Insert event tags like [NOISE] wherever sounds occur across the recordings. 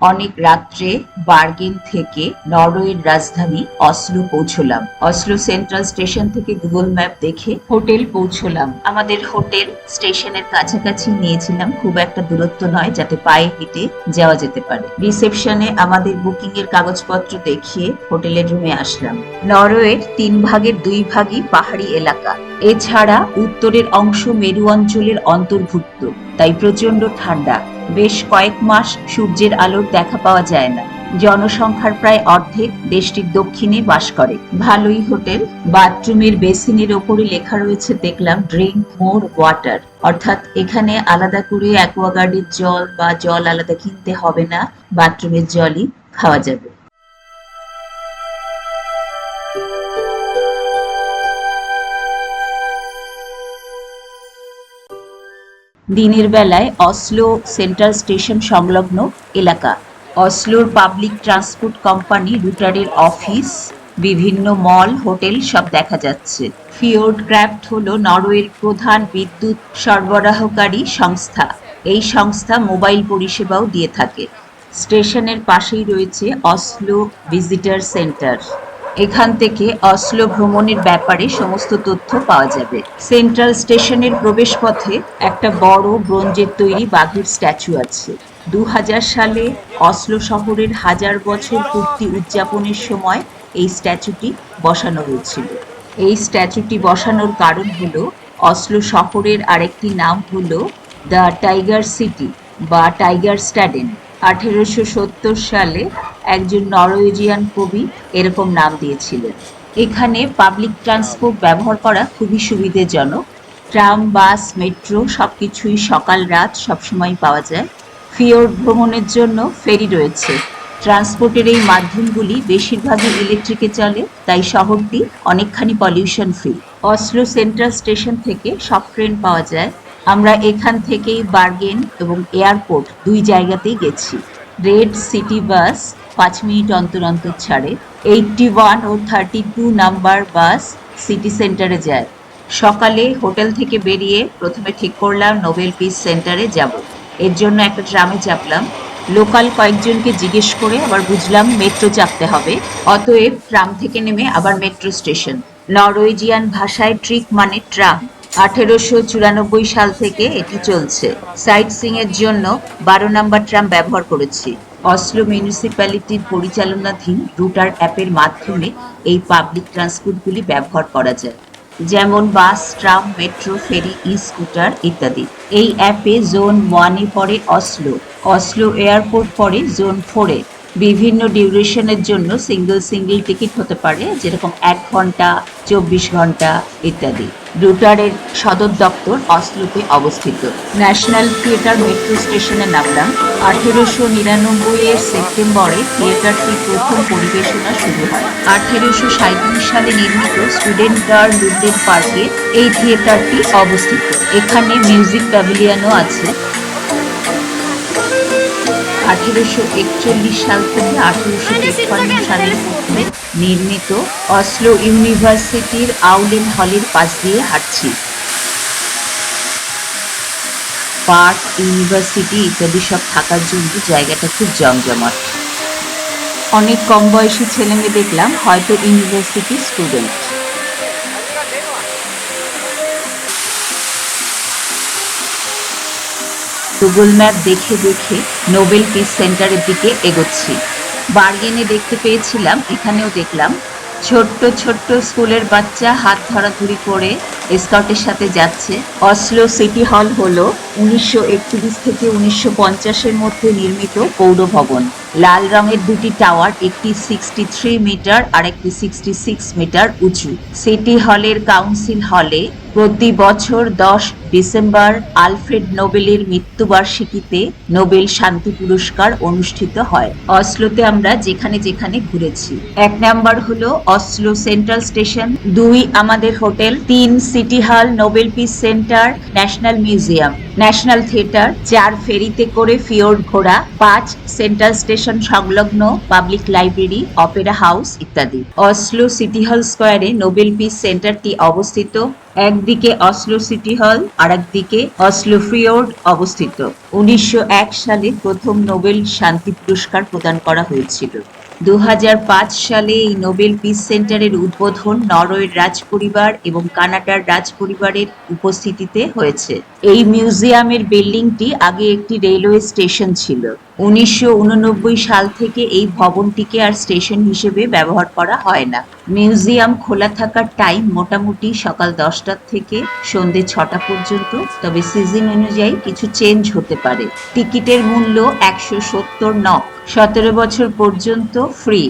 অনেক রাত্রে বার্গেন থেকে নরওয়ের রাজধানী অসলো পৌঁছলাম। অসলো সেন্ট্রাল স্টেশন থেকে গুগল ম্যাপ দেখে হোটেল পৌঁছলাম। আমাদের হোটেল স্টেশনের কাছাকাছি নিয়েছিলাম, খুব একটা দূরত্ব নয়, যাতে পায়ে হেঁটে যাওয়া যেতে পারে। রিসেপশনে আমাদের বুকিং এর কাগজপত্র দেখিয়ে হোটেলের রুমে আসলাম। নরওয়ের তিন ভাগের দুই ভাগই পাহাড়ি এলাকা। এছাড়া উত্তরের অংশ মেরু অঞ্চলের অন্তর্ভুক্ত, তাই প্রচণ্ড ঠান্ডা। বেশ কয়েক মাস সূর্যের আলোর দেখা পাওয়া যায় না। জনসংখ্যার প্রায় অর্ধেক দেশটির দক্ষিণে বাস করে। ভালোই হোটেল, বাথরুমের বেসিনের ওপরে লেখা রয়েছে, দেখলাম ড্রিঙ্ক মোর ওয়াটার। অর্থাৎ এখানে আলাদা করে অ্যাকোয়াগার্ডের জল বা জল আলাদা কিনতে হবে না, বাথরুমের জলই খাওয়া যাবে। দিনের বেলায় অসলো সেন্ট্রাল স্টেশন সংলগ্ন এলাকা। অসলোর পাবলিক ট্রান্সপোর্ট কোম্পানি রুটারের অফিস, বিভিন্ন মল, হোটেল সব দেখা যাচ্ছে। ফিওর্ড ক্রাফট হলো নরওয়ের প্রধান বিদ্যুৎ সরবরাহকারী সংস্থা। এই সংস্থা মোবাইল পরিষেবাও দিয়ে থাকে। স্টেশনের পাশেই রয়েছে অসলো ভিজিটার সেন্টার। এখান থেকে অসলো ভ্রমণের ব্যাপারে সমস্ত তথ্য পাওয়া যাবে। সেন্ট্রাল স্টেশনের প্রবেশপথে একটা বড় ব্রোঞ্জের তৈরি বাঘের স্ট্যাচু আছে। দু হাজার সালে অসলো শহরের হাজার বছর পূর্তি উদযাপনের সময় এই স্ট্যাচুটি বসানো হয়েছিল। এই স্ট্যাচুটি বসানোর কারণ হলো, অসলো শহরের আরেকটি নাম হলো দ্য টাইগার সিটি বা টাইগার স্ট্যাডেন। আঠেরোশো সত্তর সালে একজন নরওয়েজিয়ান কবি এরকম নাম দিয়েছিলেন। এখানে পাবলিক ট্রান্সপোর্ট ব্যবহার করা খুবই সুবিধেজনক। ট্রাম, বাস, মেট্রো সব কিছুই সকাল, রাত সবসময় পাওয়া যায়। ফিওর ভ্রমণের জন্য ফেরি রয়েছে। ট্রান্সপোর্টের এই মাধ্যমগুলি বেশিরভাগই ইলেকট্রিকে চলে, তাই শহরটি অনেকখানি pollution free Oslo central station থেকে সব ট্রেন পাওয়া যায়। আমরা এখান থেকেই বার্গেন এবং এয়ারপোর্ট দুই জায়গাতেই গেছি। রেড সিটি বাস পাঁচ মিনিট অন্তর অন্তর ছাড়ে। এইটটি ওয়ান ও thirty two number bus city সেন্টারে যায়। সকালে হোটেল থেকে বেরিয়ে প্রথমে ঠিক করলাম নোবেল পিস সেন্টারে যাব। এর জন্য একটা ট্রামে চাপলাম। লোকাল কয়েকজনকে জিজ্ঞেস করে আবার বুঝলাম মেট্রো চাপতে হবে। অতএব ট্রাম থেকে নেমে আবার মেট্রো স্টেশন। নরওয়েজিয়ান ভাষায় ট্রিক মানে ট্রাম। আঠেরোশো চুরানব্বই সাল থেকে এটি চলছে। সাইট সিং এর জন্য বারো নাম্বার ট্রাম ব্যবহার করেছি। অসলো মিউনিসিপ্যালিটির পরিচালনাধীন রুটার অ্যাপের মাধ্যমে এই পাবলিক ট্রান্সপোর্টগুলি ব্যবহার করা যায়। যেমন bus, tram, metro, ferry E scooter ইত্যাদি। এই অ্যাপে জোন ওয়ানে পড়ে অসলো। অসলো এয়ারপোর্ট পড়ে জোন ফোরে। বিভিন্ন ডিউরেশনের জন্য সিঙ্গেল সিঙ্গেল টিকিট হতে পারে, যেরকম এক ঘণ্টা, চব্বিশ ঘণ্টা ইত্যাদি। রুটারের সদর দপ্তর অসলোতে অবস্থিত। ন্যাশনাল থিয়েটার মেট্রো স্টেশনে নামলাম। আঠেরোশো নিরানব্বই এর সেপ্টেম্বরে থিয়েটারটি প্রথম পরিবেশনা শুরু হয়। আঠেরোশো সাঁত্রিশ সালে নির্মিত স্টুডেন্ট গার্ল লুডেন পার্কে এই থিয়েটারটি অবস্থিত। এখানে মিউজিক প্যাভিলিয়নও আছে। আঠেরোশো একচল্লিশ সাল থেকে আঠেরোশো তেপ্পান্ন সালের মধ্যে নির্মিত অসলো ইউনিভার্সিটির আউলেন হলের পাশ দিয়ে হাঁটছি। পার্ক, ইউনিভার্সিটি ইত্যাদি সব থাকার জন্য জায়গাটা খুব জমজমাট। অনেক কম বয়সী ছেলে মেয়ে দেখলাম, হয়তো ইউনিভার্সিটি স্টুডেন্ট। গুগল ম্যাপ দেখে দেখে নোবেল পিস সেন্টারের দিকে এগোচ্ছি। বার্গেনে দেখতে পেয়েছিলাম, এখানেও দেখলাম। ছোট্ট ছোট্ট স্কুলের বাচ্চা হাত ধরাধরি করে স্কটের সাথে যাচ্ছে। অসলো সিটি হল হলো উনিশশো একত্রিশ থেকে উনিশশো পঞ্চাশের মধ্যে নির্মিত পৌর ভবন লাল রঙের দুটি টাওয়ার, একটি সিক্সটি থ্রি মিটার আর একটি সিক্সটি সিক্স মিটার উঁচু। সিটি হলের কাউন্সিল হলে প্রতি বছর দশ ডিসেম্বর আলফ্রেড নোবেলের মৃত্যুবার্ষিকীতে নোবেল শান্তি পুরস্কার অনুষ্ঠিত হয়। অসলোতে আমরা যেখানে যেখানে ঘুরেছি। এক নাম্বার হলো অসলো সেন্ট্রাল স্টেশন, দুই আমাদের হোটেল, তিন city hall Nobel peace centre, national museum. National theatre, চার ফেরিতে করে ফিওর্ড ঘোড়া, পাঁচ সেন্ট্রাল স্টেশন সংলগ্ন পাবলিক লাইব্রেরি অপেরা হাউস ইত্যাদি। অসলো সিটি হল স্কোয়ারে নোবেল পিস সেন্টারটি অবস্থিত। একদিকে অসলো সিটি হল আর একদিকে অসলো ফ্রিওর্ড অবস্থিত। উনিশশো এক সালে প্রথম নোবেল শান্তি পুরস্কার প্রদান করা হয়েছিল। দু হাজার পাঁচ সালে এই নোবেল পিস সেন্টারের উদ্বোধন নরওয়ের রাজপরিবার এবং কানাডার রাজপরিবারের উপস্থিতিতে হয়েছে। এই মিউজিয়ামের বিল্ডিংটি আগে একটি রেলওয়ে স্টেশন ছিল। উনিশশো উননব্বই সাল থেকে এই ভবনটিকে আর স্টেশন হিসেবে ব্যবহার করা হয় না। মিউজিয়াম খোলা থাকার টাইম মোটামুটি সকাল দশটার থেকে সন্ধে ছটা পর্যন্ত, তবে সিজন অনুযায়ী কিছু চেঞ্জ হতে পারে। টিকিটের মূল্য একশো সত্তর নক সতেরো বছর পর্যন্ত ফ্রি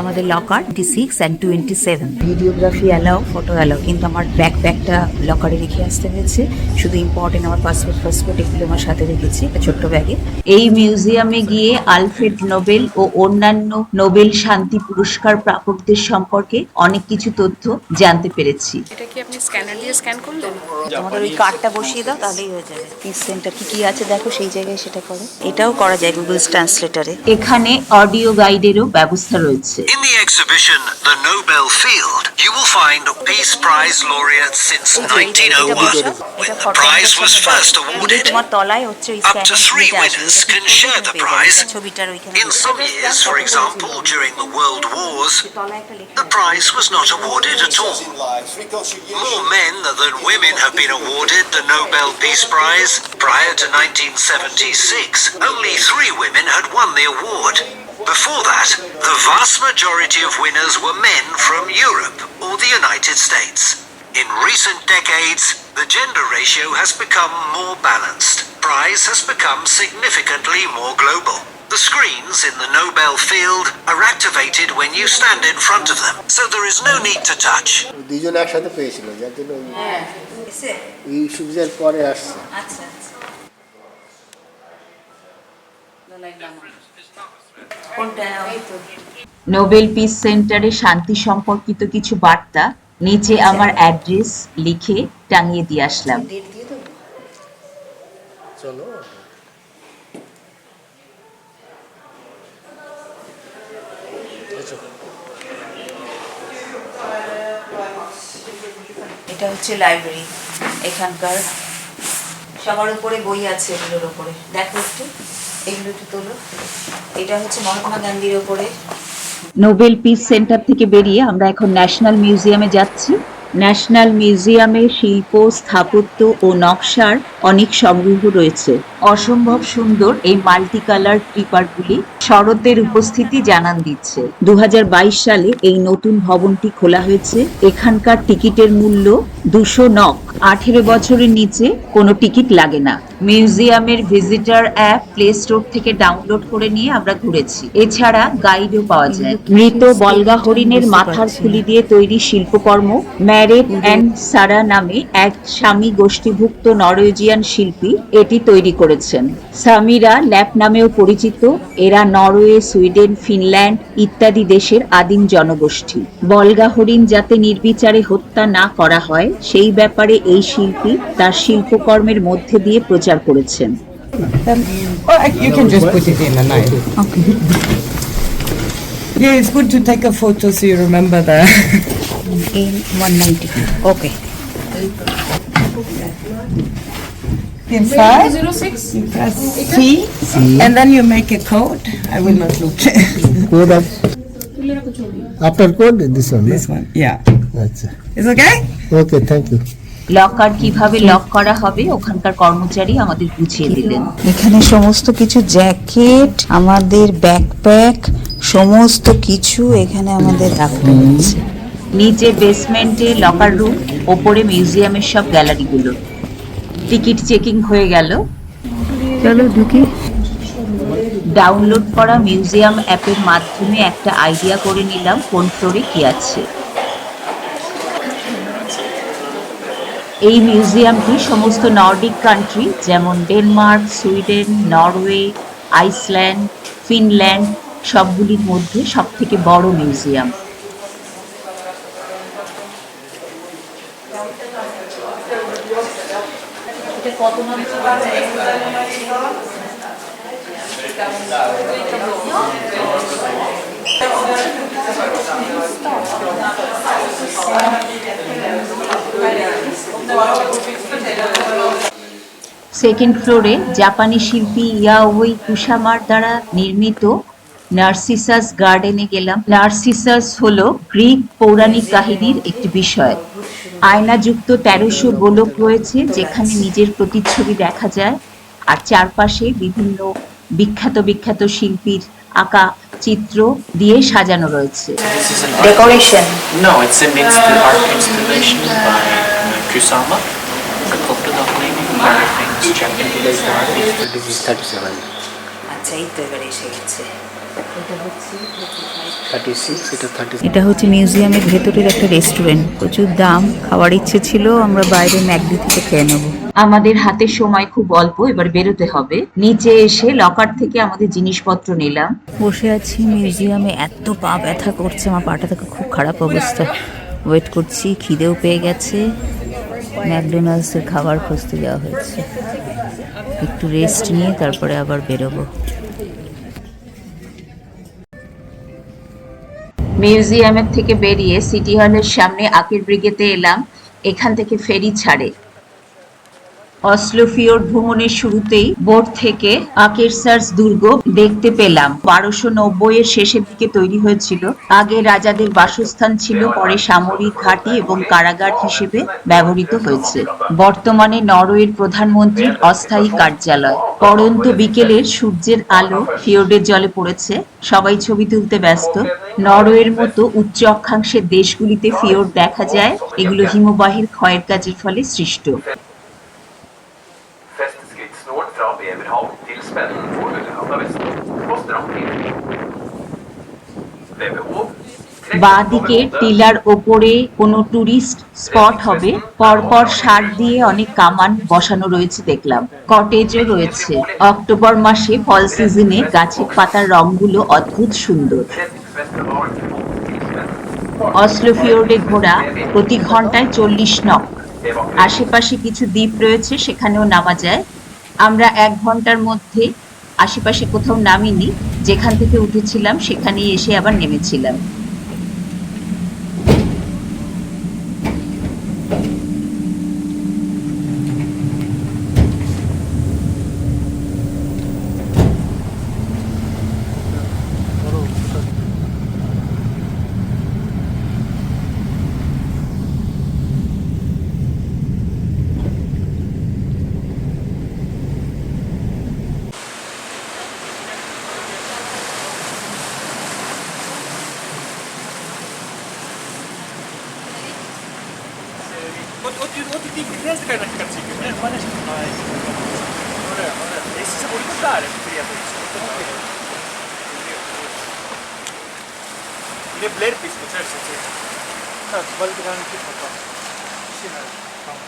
আমাদের locker twenty six and twenty seven videography allow photo allow কিন্তু আমার ব্যাক ব্যাগটা লকারে রেখে আসতে হয়েছে। শুধু ইম্পর্টেন্ট আমার পাসপোর্ট ফাসপোর্ট এগুলো আমার সাথে রেখেছি একটা ছোট্ট ব্যাগে এই মিউজিয়ামে গিয়ে আলফ্রেড নোবেল ও অন্যান্য নোবেল শান্তি পুরস্কার প্রাপকদের সম্পর্কে অনেক কিছু তথ্য জানতে পেরেছি। এটা কি আপনি স্ক্যানার দিয়ে স্ক্যান করলেন? তোমাদের ওই কার্ডটা বসিয়ে দাও তাহলেই হয়ে যাবে। পিস সেন্টার কি কি আছে দেখো সেই জায়গায় সেটা করো। এটাও করা যায় গুগল ট্রান্সলেটারে এখানে অডিও গাইডেরও ব্যবস্থা রয়েছে। In the exhibition, The Nobel Field, you will find Peace Prize laureates since 1901, when the prize was first awarded. Up to three winners can share the prize. In some years, for example, during the World Wars, the prize was not awarded at all. More men than women have been awarded the Nobel Peace Prize. Prior to 1976, only three women had won the award. Before that, the vast majority of winners were men from Europe or the United States. In recent decades, the gender ratio has become more balanced. Prize has become significantly more global. The screens in the Nobel field are activated when you stand in front of them, so there is no need to touch. দুজন একসাথে পেয়েছিল যার জন্য ওই- হ্যাঁ এসে এই সুবিধার পরে আসছে আচ্ছা আচ্ছা কোনটা ওই তো নোবেল পিস সেন্টারে শান্তি সম্পর্কিত কিছু বার্তা নিচে আমার অ্যাড্রেস লিখে টাঙিয়ে দিয়ে আসলাম। চলো। এটা হচ্ছে লাইব্রেরি এখানকার। সবার উপরে বই আছে এগুলোর উপরে। দেখো একটু। এগুলো একটু তোলো। এটা হচ্ছে মহাত্মা গান্ধীর উপরে নোবেল পিস সেন্টার থেকে বেরিয়ে আমরা এখন ন্যাশনাল মিউজিয়ামে যাচ্ছি। ন্যাশনাল মিউজিয়ামে শিল্প, স্থাপত্য ও নকশার অনেক সংগ্রহ রয়েছে। অসম্ভব সুন্দর এই মাল্টি কালার ক্রিপারগুলি শরতের উপস্থিতি জানান দিচ্ছে। দু হাজার বাইশ সালে এই নতুন ভবনটি খোলা হয়েছে। এখানকার টিকিটের মূল্য দুশো নক। আঠেরো বছরের নিচে কোনো টিকিট লাগে না। মিউজিয়ামের ভিজিটার অ্যাপ প্লে স্টোর থেকে ডাউনলোড করে নিয়ে আমরা ঘুরেছি। এছাড়া গাইডও পাওয়া যায়। মৃত বলগা হরিণের মাথার খুলি দিয়ে তৈরি শিল্পকর্ম ম্যারেট অ্যান্ড সারা নামে এক স্বামী গোষ্ঠীভুক্ত নরওয়েজিয়ান শিল্পী এটি তৈরি করেছেন। সামিরা ল্যাপ নামেও পরিচিত, এরা নরওয়ে, সুইডেন, ফিনল্যান্ড ইত্যাদি দেশের আদিম জনগোষ্ঠী। বলগা হরিণ যাতে নির্বিচারে হত্যা না করা হয়, সেই ব্যাপারে এই শিল্পী তার শিল্পকর্মের মধ্যে দিয়ে প্রচার করেছেন Or I- you can just put it in a knife. Yeah, it's good to take a photo so you remember the. [LAUGHS] in 190 okay Inside, zero six you press C, and then you make a code. I will not look. [LAUGHS] Code of after code this one. this one, yeah. আচ্ছা It's okay? Okay thank you Locker কীভাবে lock করা হবে ওখানকার কর্মচারী আমাদের বুঝিয়ে দিলেন। এখানে সমস্ত কিছু জ্যাকেট আমাদের ব্যাকপ্যাক সমস্ত কিছু এখানে আমাদের রাখতে হচ্ছে নিচে বেসমেন্টে লকার রুম ওপরে মিউজিয়ামের সব গ্যালারিগুলো টিকিট চেকিং হয়ে গেল। চলো ঢুকি। ডাউনলোড করা মিউজিয়াম অ্যাপের মাধ্যমে একটা আইডিয়া করে নিলাম কোন ফ্লোরে কি আছে। এই মিউজিয়ামটি সমস্ত নর্ডিক কান্ট্রি যেমন Denmark, Sweden, Norway, Iceland, Finland, সবগুলির মধ্যে সব থেকে বড় মিউজিয়াম। সেকেন্ড ফ্লোরে জাপানি শিল্পী ইয়াওই কুসামার দ্বারা নির্মিত নার্সিসাস গার্ডেনে গেলাম। নার্সিসাস হলো গ্রিক পৌরাণিক কাহিনীর একটি বিষয়। আয়নাযুক্ত তেরোশো গোলক রয়েছে যেখানে নিজের প্রতিচ্ছবি দেখা যায় আর চারপাশে বিভিন্ন বিখ্যাত বিখ্যাত শিল্পীর আঁকা চিত্র দিয়ে সাজানো রয়েছে। Decoration No, it's Kusama. A polka dot lady, very famous Japanese artist. This is 37. আচ্ছা এই তো এবারে এসে গেছে এটা হচ্ছে 36, এটা 36. এটা হচ্ছে মিউজিয়ামের ভেতরের একটা রেস্টুরেন্ট প্রচুর দাম খাওয়ার ইচ্ছে ছিল আমরা বাইরে ম্যাকডি থেকে খেয়ে নেব আমাদের হাতে সময় খুব অল্প এবার বেরোতে হবে নিচে এসে লকার থেকে আমাদের জিনিসপত্র নিলাম বসে আছি মিউজিয়ামে এত পা ব্যথা করছে আমার পাটা থেকে খুব খারাপ অবস্থা ওয়েট করছি খিদেও পেয়ে গেছে ম্যাকডোনাল্ডসের খাবার খুঁজতে যাওয়া হয়েছে। একটু রেস্ট নিয়ে তারপরে আবার বেরোবো। মিউজিয়ামের থেকে বেরিয়ে সিটি হলের সামনে আকের ব্রিগেতে এলাম। এখান থেকে ফেরি ছাড়ে। অসলো ফিওর্ড ভ্রমণের শুরুতেই বোর্ড থেকে আকেরসার্স দুর্গ দেখতে পেলাম। বারোশো নব্বই এর শেষের দিকে তৈরি হয়েছিল। আগে রাজাদের বাসস্থান ছিল, পরে সামরিক ঘাঁটি এবং কারাগার হিসেবে ব্যবহৃত হয়েছে। বর্তমানে নরওয়ের প্রধানমন্ত্রীর অস্থায়ী কার্যালয়। পরন্ত বিকেলের সূর্যের আলো ফিওর্ডের জলে পড়েছে। সবাই ছবি তুলতে ব্যস্ত। নরওয়ের মতো উচ্চ অক্ষাংশের দেশগুলিতে ফিওর্ড দেখা যায়। এগুলো হিমবাহের ক্ষয়ের কাজের ফলে সৃষ্ট। বাঁ দিকে টিলার ওপরে কোনো টুরিস্ট স্পট হবে, পরপর সার দিয়ে অনেক কামান বসানো রয়েছে দেখলাম। কটেজও রয়েছে। অক্টোবর মাসে ফল সিজনে গাছের পাতার রংগুলো অদ্ভুত সুন্দর। Redningsfestivalen til অসলো ফিওর্ডে ঘোরা প্রতি ঘন্টায় চল্লিশ নক আশেপাশে কিছু দ্বীপ রয়েছে, সেখানেও নামা যায়। আমরা এক ঘণ্টার মধ্যে আশেপাশে কোথাও নামিনি, যেখান থেকে উঠেছিলাম সেখানেই এসে আবার নেমেছিলাম। Ne Blair Piece geçer seçer. Tak, Balgran'ın bir fotoğrafı. Şinal. Tamam.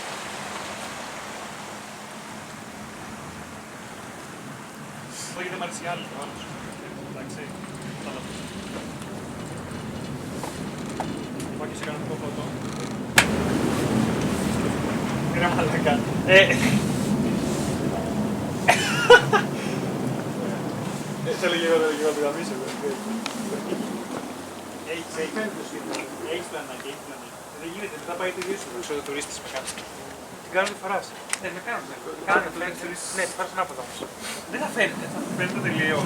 Soy de marcial, vamos. Like say. Tamam. Para que se gane un poco todo. Era mal acá. Eh. [LAUGHS] Se le llegó, le llegó a. Έχεις, έχεις. κάνει, πλάνα και έχεις πλάνα. Ε, δεν γίνεται, πάει το ίδιο σου. Ξέρω τουρίστες με. Την κάνουν τη. Ναι, με κάνουν. Ναι. Κάνουν, φέρνεις τουρίστες. Ναι, τη. Δεν θα φαίνεται, θα φαίνεται τελείω.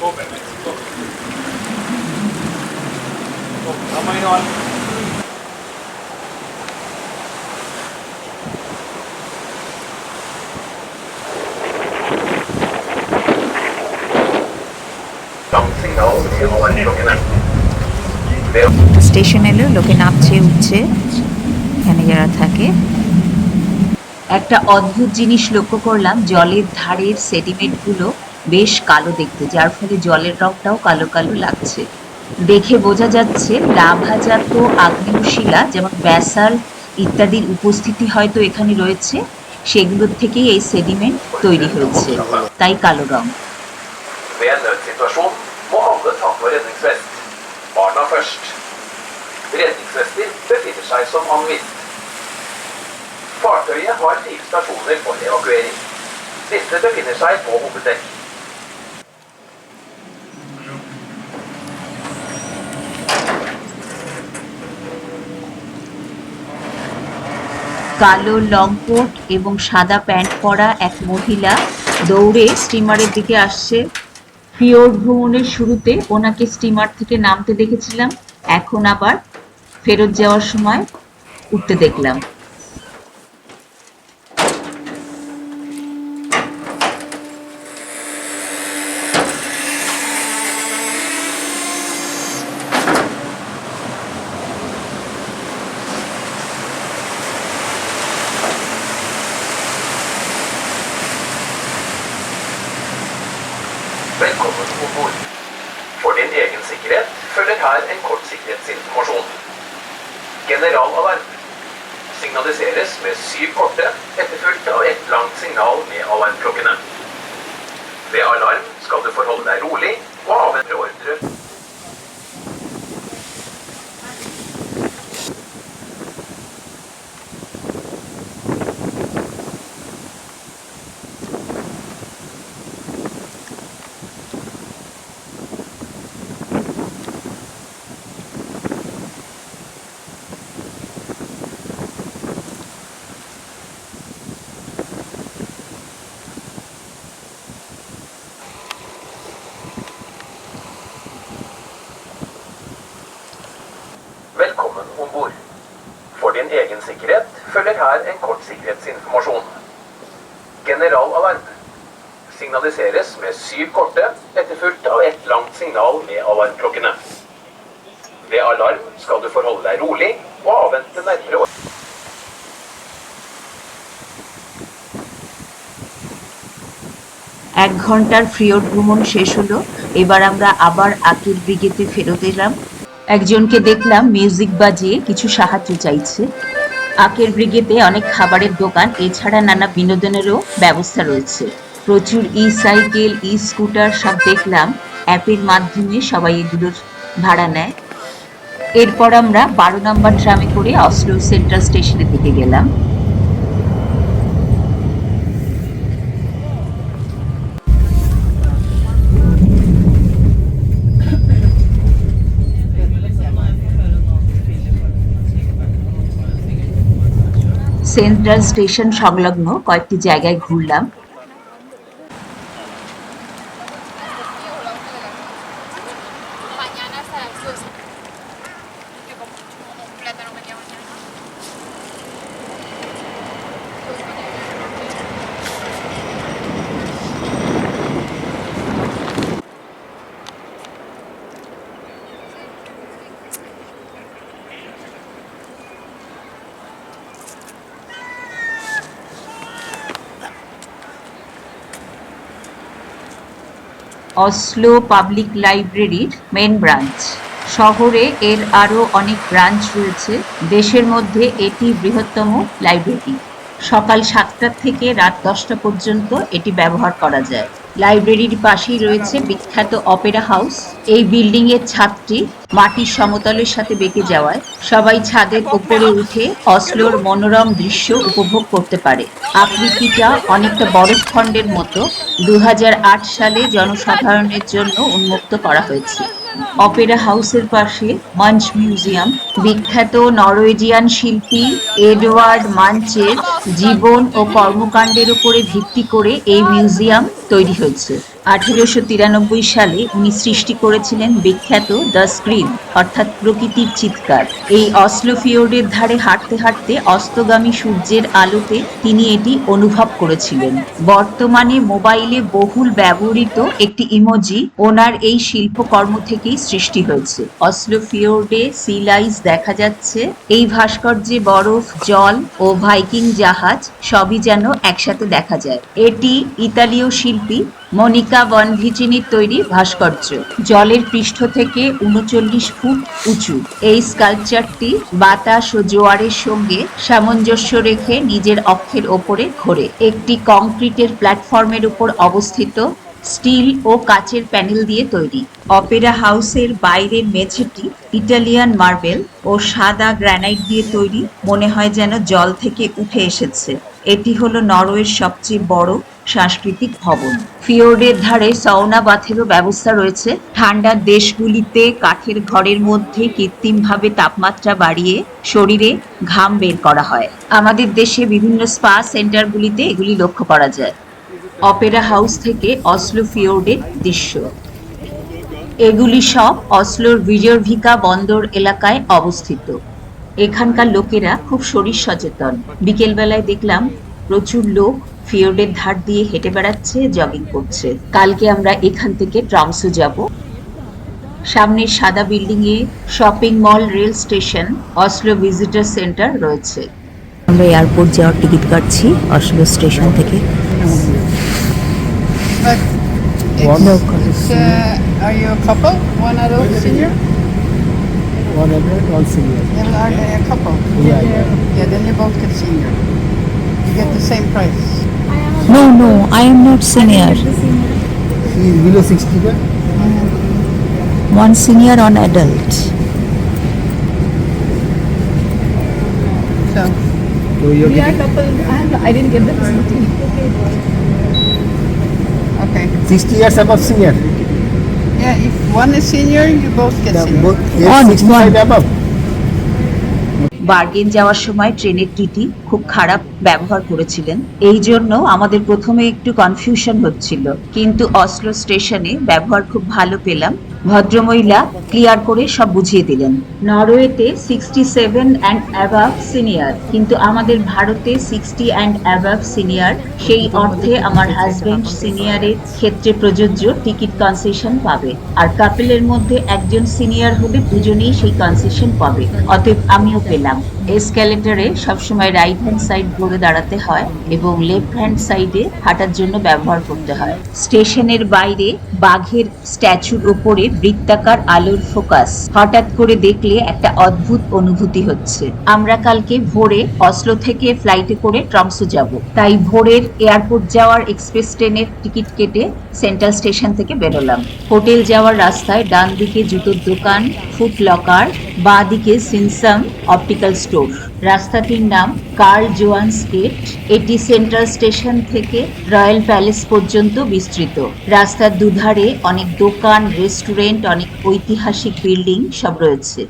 Κόπερ, έτσι, κόπερ. Άμα είναι ο άλλος. Station এলো, লোকে নামছে, উঠছে। এখানে যারা থাকে। একটা অদ্ভুত জিনিস লক্ষ্য করলাম, জলের ধারের সেডিমেন্টগুলো বেশ কালো দেখতে, যার ফলে জলের রংটাও কালো কালো লাগছে। দেখে বোঝা যাচ্ছে, লাভাজাত আগ্নেয়শিলা যেমন ব্যাসাল্ট ইত্যাদির উপস্থিতি হয়তো এখানে রয়েছে, সেগুলোর থেকেই এই সেডিমেন্ট তৈরি হয়েছে। তাই কালো রং। Vestvind befinner seg som anvitt. Fartøyet har fire stasjoner for evakuering. Disse befinner seg på hoveddekk. কালো লং কোট এবং সাদা প্যান্ট পরা এক মহিলা দৌড়ে স্টিমারের দিকে আসছে ফিওর ভ্রমণের শুরুতে ওনাকে স্টিমার থেকে নামতে দেখেছিলাম এখন আবার ফেরত যাওয়ার সময় উঠতে দেখলাম। Skal du forholde deg rolig sikkerhet følger her en kort sikkerhetsinformasjon. Generalalarm signaliseres med syv korte, etterfulgt av et langt signal med alarmklokkene. Ved alarm skal du forholde deg rolig og avvente nærmere ordre. এক ঘণ্টার ফ্রিওর ভ্রমণ শেষ হলো এবার আমরা আবার আকির ব্রিগেতে ফেরত এলাম একজনকে দেখলাম মিউজিক বাজিয়ে কিছু সাহায্য চাইছে আকের ব্রিগেতে অনেক খাবারের দোকান, এছাড়া নানা বিনোদনেরও ব্যবস্থা রয়েছে। প্রচুর ই সাইকেল ই স্কুটার সব দেখলাম। অ্যাপের মাধ্যমে সবাই এগুলোর ভাড়া নেয়। এরপর আমরা বারো নম্বর ট্রামে করে অসলো সেন্ট্রাল স্টেশনের দিকে গেলাম। সেন্ট্রাল স্টেশন সংলগ্ন কয়েকটি জায়গায় ঘুরলাম। অসলো পাবলিক লাইব্রেরির মেন ব্রাঞ্চ। শহরে এর আরও অনেক ব্রাঞ্চ রয়েছে। দেশের মধ্যে এটি বৃহত্তম লাইব্রেরি। সকাল সাতটা থেকে রাত দশটা পর্যন্ত এটি ব্যবহার করা যায়। লাইব্রেরির পাশেই রয়েছে বিখ্যাত অপেরা হাউস। এই বিল্ডিং এর ছাদটি মাটির সমতলের সাথে বেঁকে যাওয়ায় সবাই ছাদের ওপরে উঠে অসলোর মনোরম দৃশ্য উপভোগ করতে পারে। আকৃতিটা অনেকটা বরফখণ্ডের মতো। দু হাজার আট সালে জনসাধারণের জন্য উন্মুক্ত করা হয়েছে। অপেরা হাউসের পাশে মাঞ্চ মিউজিয়াম। বিখ্যাত নরওয়েজিয়ান শিল্পী এডওয়ার্ড মাঞ্চের জীবন ও কর্মকাণ্ডের উপরে ভিত্তি করে এই মিউজিয়াম তৈরি হয়েছে। আঠেরোশো তিরানব্বই সালে উনি সৃষ্টি করেছিলেন বিখ্যাত দ্য স্ক্রিন, অর্থাৎ প্রকৃতির চিৎকার। এই অসলো ফিওর্ডের ধারে হাঁটতে হাঁটতে অস্তগামী সূর্যের আলোতে তিনি এটি অনুভব করেছিলেন। বর্তমানে মোবাইলে বহুল ব্যবহৃত একটি ইমোজি ওনার এই শিল্পকর্ম থেকেই সৃষ্টি হয়েছে। অসলো ফিওর্ডে সি লাইস দেখা যাচ্ছে। এই ভাস্কর্যে বরফ, জল ও ভাইকিং জাহাজ সবই যেন একসাথে দেখা যায়। এটি ইতালীয় শিল্পী মনিকা বনভিচিনির তৈরি ভাস্কর্য। জলের পৃষ্ঠ থেকে উনচল্লিশ ফুট উঁচু। এই স্কাল্পচারটি বাতাস ও জোয়ারের সঙ্গে সামঞ্জস্য রেখে নিজের অক্ষের ওপরে ঘোরে। একটি কংক্রিটের প্ল্যাটফর্মের উপর অবস্থিত স্টিল ও কাচের প্যানেল দিয়ে তৈরি। অপেরা হাউসের বাইরের মেঝেটি ইটালিয়ান মার্বেল ও সাদা গ্রানাইট দিয়ে তৈরি। মনে হয় যেন জল থেকে উঠে এসেছে। এটি হলো নরওয়ের সবচেয়ে বড় সাংস্কৃতিক ভবন। ফিওর্ডের ধারে সওনা বাথেরও ব্যবস্থা রয়েছে। ঠান্ডার দেশগুলিতে কাঠের ঘরের মধ্যে কৃত্রিমভাবে তাপমাত্রা বাড়িয়ে শরীরে ঘাম বের করা হয়। আমাদের দেশে বিভিন্ন স্পা সেন্টারগুলিতে এগুলি লক্ষ্য করা যায়। অপেরা হাউস থেকে অসলো ফিওর্ডের দৃশ্য। এগুলি সব অসলোর বিজর্ভিকা বন্দর এলাকায় অবস্থিত। এখানকার লোকেরা খুব শরীর সচেতন। বিকেলবেলায় দেখলাম প্রচুর লোক ফিয়র্ডের ধার দিয়ে হেঁটে বেড়াচ্ছে জগিং করছে। কালকে আমরা এখান থেকে ট্রামসে যাব। সামনে সাদা বিল্ডিং এ shopping mall rail station Oslo visitor center রয়েছে। আমরা এয়ারপোর্ট যাওয়ার টিকিট কাটছি অসলো স্টেশন থেকে। Yeah, yeah. yeah, then you both get senior. You get the same price. No, no, I am not senior. She is below 60. One senior on adult. So We are couple. I didn't get the facility. Okay. 60 years above senior. Yeah, if one is senior, you both get senior. both- 65 above. Bergen যাওয়ার সময় ট্রেনের TT খুব খারাপ ব্যবহার করেছিলেন। এই জন্য আমাদের প্রথমে একটু কনফিউশন হচ্ছিল। কিন্তু অসলো স্টেশনে ব্যবহার খুব ভালো পেলাম। ভদ্রমহিলা ক্লিয়ার করে সব বুঝিয়ে দিলেন। নরওয়েতে sixty seven and above senior কিন্তু আমাদের ভারতে সিক্সটি অ্যান্ড অ্যাবাভ সিনিয়র সেই অর্থে আমার হাজব্যান্ড সিনিয়রের ক্ষেত্রে প্রযোজ্য টিকিট কনসেশন পাবে। আর কাপেলের মধ্যে একজন সিনিয়র হলে দুজনেই সেই কনসেশন পাবে। অতএব আমিও পেলাম। এসক্যালেটারে সবসময় রাইট হ্যান্ড সাইড ঘুরে দাঁড়াতে হয় এবং লেফট হ্যান্ড সাইডে হাঁটার জন্য ব্যবহার করতে হয়। স্টেশনের বাইরে বাঘের স্ট্যাচুর উপরে বৃত্তাকার আলোর ফোকাস। হঠাৎ করে দেখলে একটা অদ্ভুত অনুভূতি হচ্ছে। আমরা কালকে ভোরে অসলো থেকে ফ্লাইটে করে ট্রামসো যাব। তাই ভোরের এয়ারপোর্ট যাওয়ার এক্সপ্রেস ট্রেনের টিকিট কেটে সেন্ট্রাল স্টেশন থেকে বেরোলাম। হোটেল যাওয়ার রাস্তায় ডান দিকে জুতোর দোকান ফুড লকার বাঁ দিকে সিনসাম অপটিক্যাল স্টোর রাস্তাটির নাম কার্ল জোয়ান স্কেট এটি সেন্ট্রাল স্টেশন থেকে রয়্যাল প্যালেস পর্যন্ত বিস্তৃত। রাস্তার দুধারে অনেক দোকান, রেস্টুরেন্ট, অনেক ঐতিহাসিক বিল্ডিং সব রয়েছে।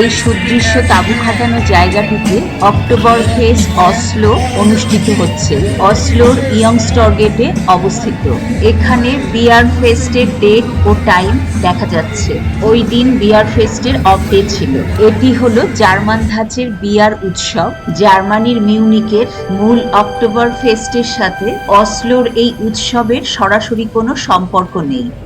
এই সুদৃশ্য তাঁবু খাটানো জায়গাটিতে অক্টোবর ফেস্ট অসলো অনুষ্ঠিত হচ্ছে। অসলোর ইয়ংস্টরগেটে অবস্থিত। এখানে বিয়ার ফেস্টের ডেট ও টাইম দেখা যাচ্ছে। ওই দিন বিয়ার ফেস্টের অফ ডে ছিল। এটি হলো জার্মান ধাঁচের বিয়ার উৎসব। জার্মানির মিউনিকের মূল অক্টোবর ফেস্টের সাথে অসলোর এই উৎসবের সরাসরি কোনো সম্পর্ক নেই।